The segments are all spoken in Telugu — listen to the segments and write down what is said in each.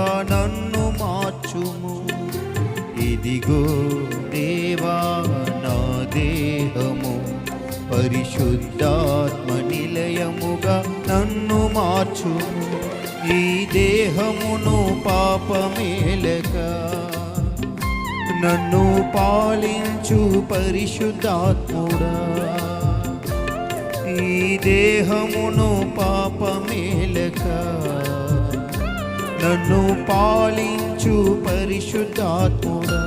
నిలయముగా నన్ను మార్చుము. ఇదిగో దేవా నా దేహము. పరిశుద్ధాత్మ నిలయముగా నన్ను మార్చుము. ఈ దేహమును పాపమేలక నన్ను పాలించు పరిశుద్ధాత్ముడా. ఈ దేహమును పాపమేలక నన్ను పాలించు పరిశుద్ధాత్ముడా.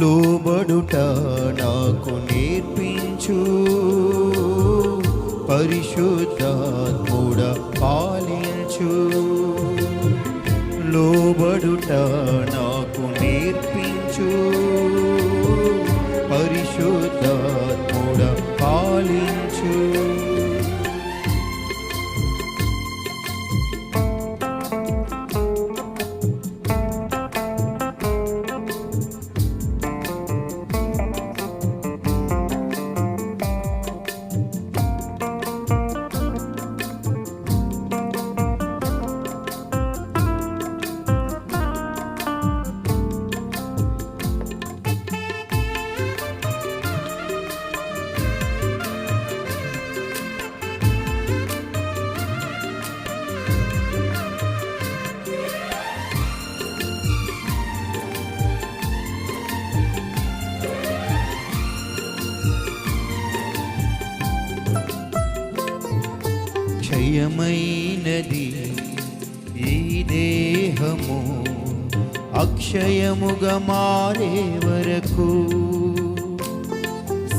లోబడుట నాకు నేర్పించు పరిశుద్ధాత్ముడ పాలించు. లోబడుట నాకు నేర్పించు నిత్యమైనది ఈ దేహము అక్షయముగా మారే వరకు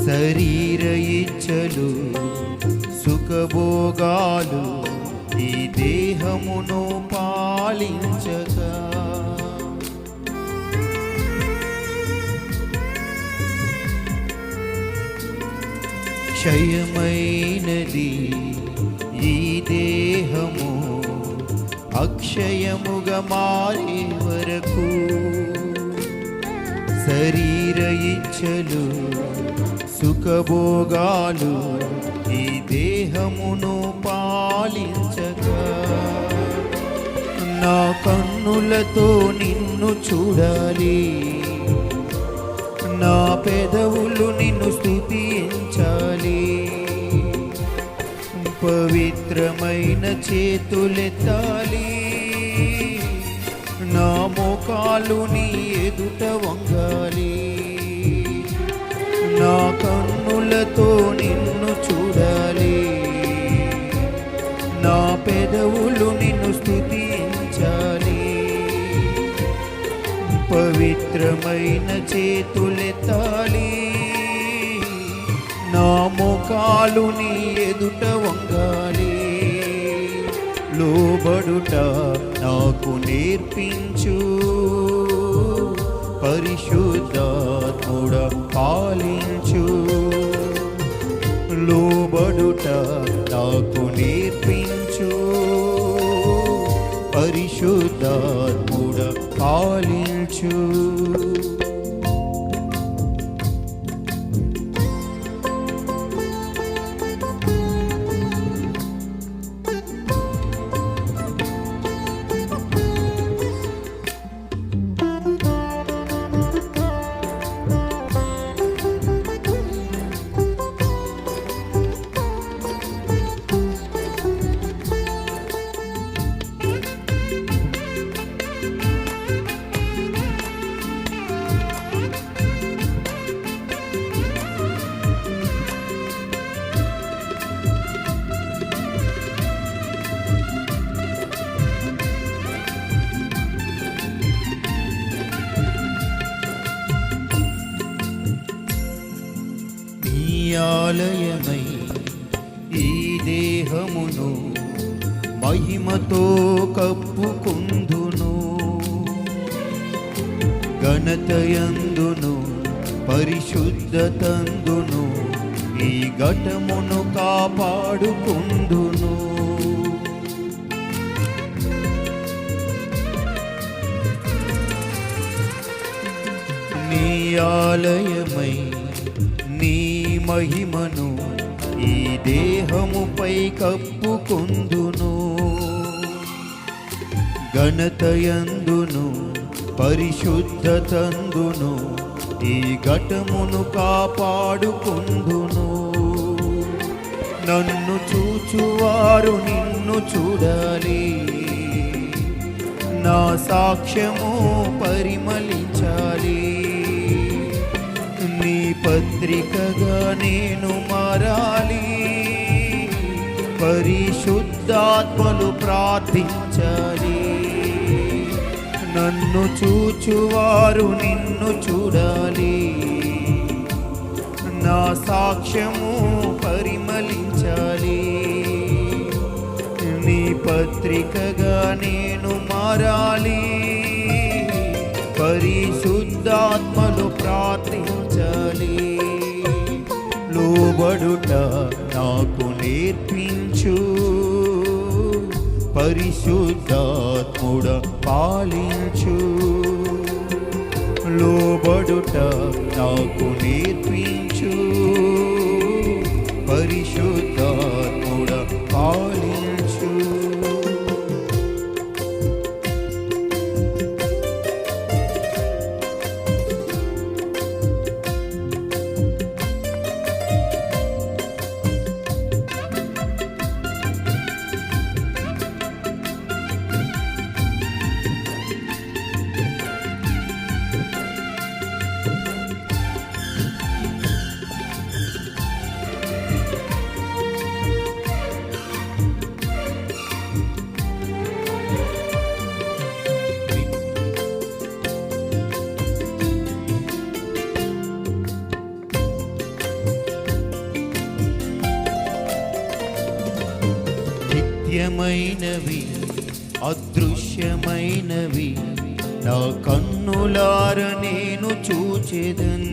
శరీర ఇచ్చలు సుఖభోగాలు ఈ దేహమును పాలించగా క్షయమైనది అక్షయముగా మారే వరకు శరీర ఇచ్చలు సుఖభోగాలు ఈ దేహమును పాలించగా నా కన్నులతో నిన్ను చూడాలి. నా పెదవులు నిన్ను స్థుతించాలి. పవిత్రమైన చేతులెత్తాలి. మోకాలు నీ ఎదుట వంగాలి. నా కన్నులతో నిన్ను చూడాలి. నా పెదవులు నిన్ను స్థుతించాలి. పవిత్రమైన చేతులెత్తాలి నా ముఖాలు నీ ఎదుట వంగాలి. లోబడుట నాకు నేర్పించు. పరిశుద్ధాత్ముడ పాలించు. లోబడుట నాకు నేర్పించు. పరిశుద్ధాత్ముడ పాలించు. ఆలయమై ఈ దేహమును మహిమతో కప్పుకుందును. ఘనతయందును పరిశుద్ధతందును ఈ ఘటమును కాపాడుకుందును. నీ ఆలయమై నీ మహిమను ఈ దేహముపై కప్పుకొందును. ఘనతయందును పరిశుద్ధతందును ఈ ఘటమును కాపాడుకుందును. నన్ను చూచువారు నిన్ను చూడాలి. నా సాక్ష్యము పరిమళించాలి. పత్రికగా నేను మారాలి. పరిశుద్ధాత్మలు ప్రార్థించాలి. నన్ను చూచువారు నిన్ను చూడాలి. నా సాక్ష్యము పరిమళించాలి. నీ పత్రికగా నేను మారాలి. ఆత్మలు ప్రార్థించాలి. లోబడుట నాకు నేర్పించు. పరిశుద్ధాత్ముడ పాలించు. లోబడుట నాకు నేర్పించు. పరిశుద్ధ నిత్యమైనవి అదృశ్యమైనవి. నా కన్నులార నేను చూచెదన్.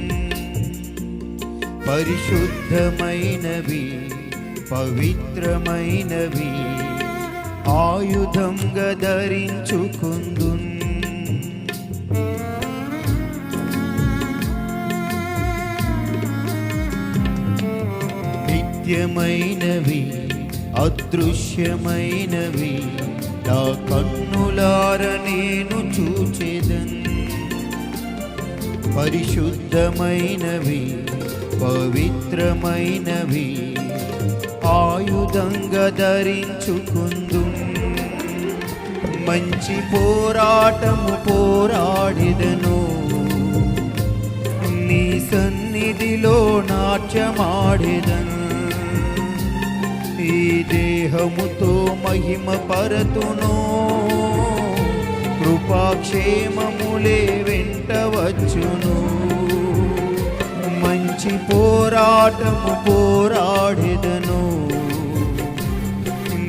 పరిశుద్ధమైనవి పవిత్రమైనవి. ఆయుధంగా ధరించుకుందు నిత్యమైనవి అదృశ్యమైనవి. నా కన్నులార నేను చూచెదన్. పరిశుద్ధమైనవి పవిత్రమైనవి ఆయుధంగా ధరించుకుందు. మంచి పోరాటము పోరాడిదను. నీ సన్నిధిలో నాట్యమాడిదను. ఈ దేహముతో మహిమ పరతును. కృపాక్షేమములే వెంట వచ్చును. మంచి పోరాటము పోరాడెదను.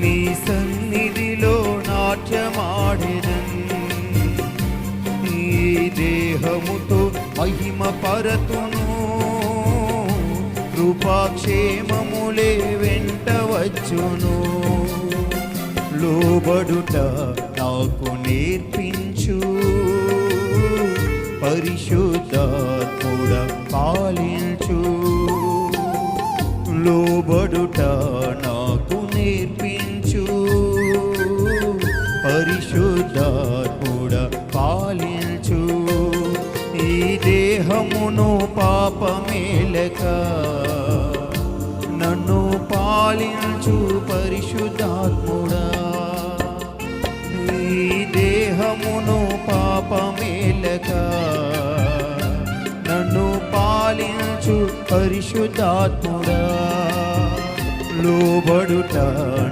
నీ సన్నిధిలో నాట్యమాడెదను. ఈ దేహముతో మహిమ పరతును. కృపాక్షేమములే వెంట వచ్చును. లోబడుట నాకు నేర్పించు. పరిశుద్ధాత్ముడ పాలించు. లోబడుట నాకు నేర్పించు. పరిశుద్ధాత్ముడ పాలించు. ఈ దేహమును పాపమేలక పరిశుద్ధాత్ముడా ఈ దేహమును పాపమేలక నన్ను పాలించు పరిశుద్ధాత్ముడా. లోబడుట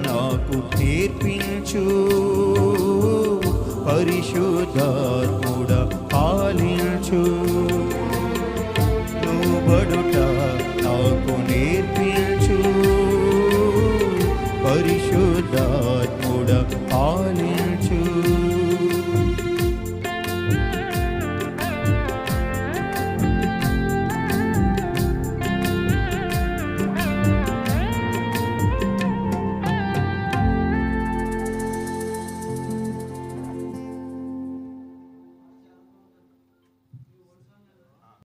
నాకు తీర్పించు పరిశుద్ధాత్ముడ పాలించు. లోబడుట నాకు నేర్పించు